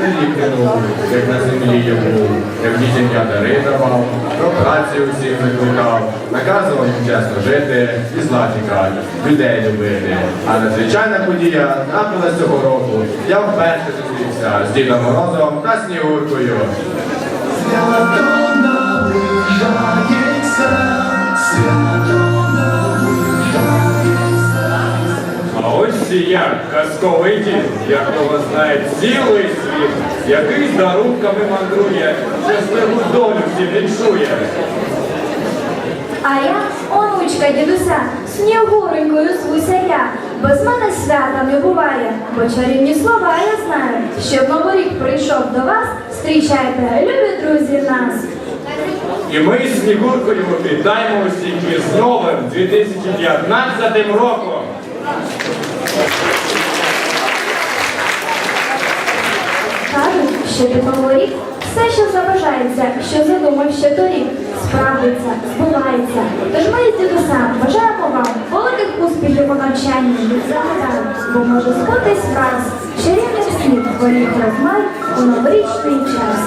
не лікнув, як на землі я був, як дітям дари давав, про працю усіх викликав, наказував їм чесно жити і зла людей любити. А надзвичайна подія трапилась цього року. Я вперше зустрівся з Дідом Морозом та Снігуркою. Ось і я, казковий дід, як знає цілий світ, який з дарунками мандрує, щасливу долю всім віншує. А я онучка дідуся, снігуренькою звуся я. Без мене свята не буває, бо чарівні слова я знаю. Щоб новий рік прийшов до вас, зустрічайте, любі друзі нас. І ми з Снігуркою вітаємо усіх із новим 2015 роком. Кажуть, що рік все, що забажається, що задумав ще торік, справдиться, збувається. Тож ми з дідусем бажаємо вам великих успіхів у навчанні від загадаю, бо може збутись раз, чарівний світ горіх розмай у новорічний час.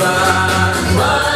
Хочу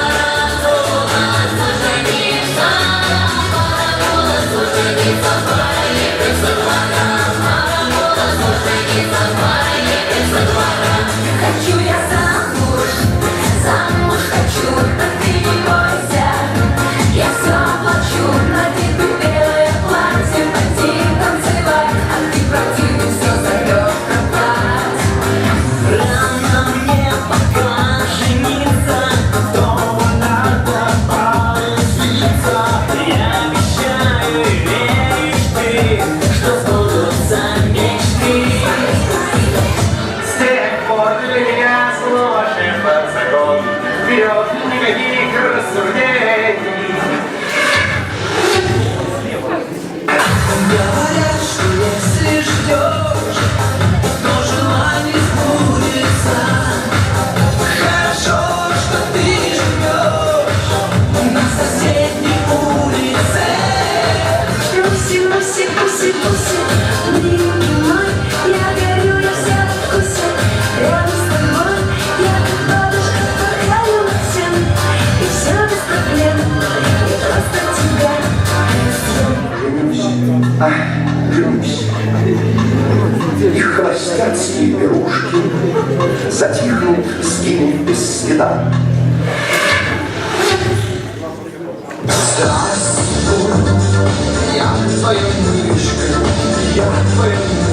твоя мышка, я твоя мышка,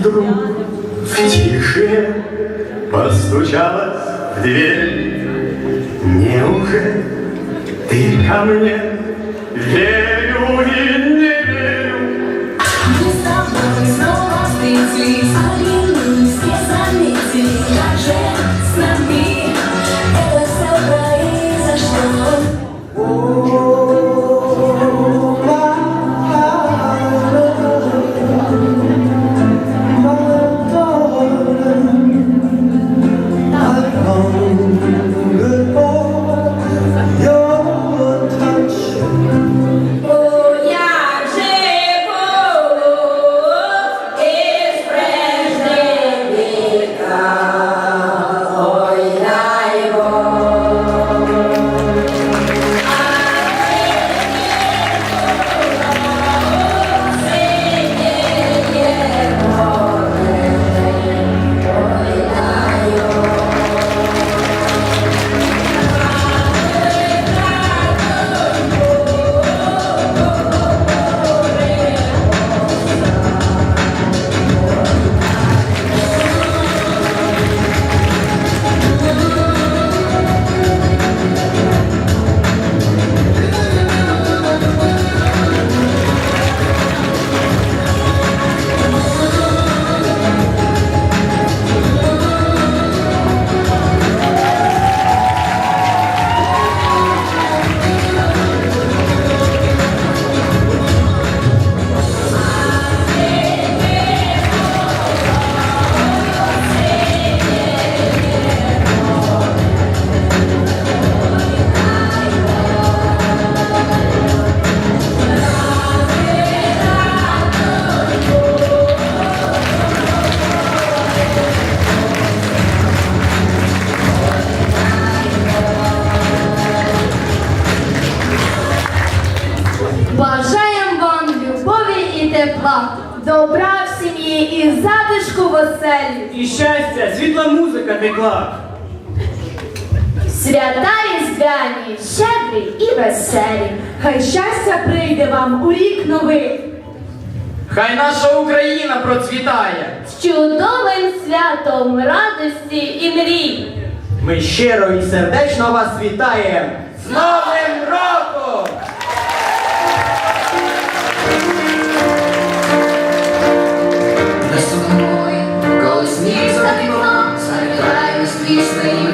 вдруг в тишине постучалась в дверь. Неужели ты ко мне оселі. І щастя, світла музика текла. Свята різдвяні, щедрі і веселі. Хай щастя прийде вам у рік новий. Хай наша Україна процвітає. З чудовим святом радості і мрій. Ми щиро і сердечно вас вітаємо. З Новим роком! isso aí.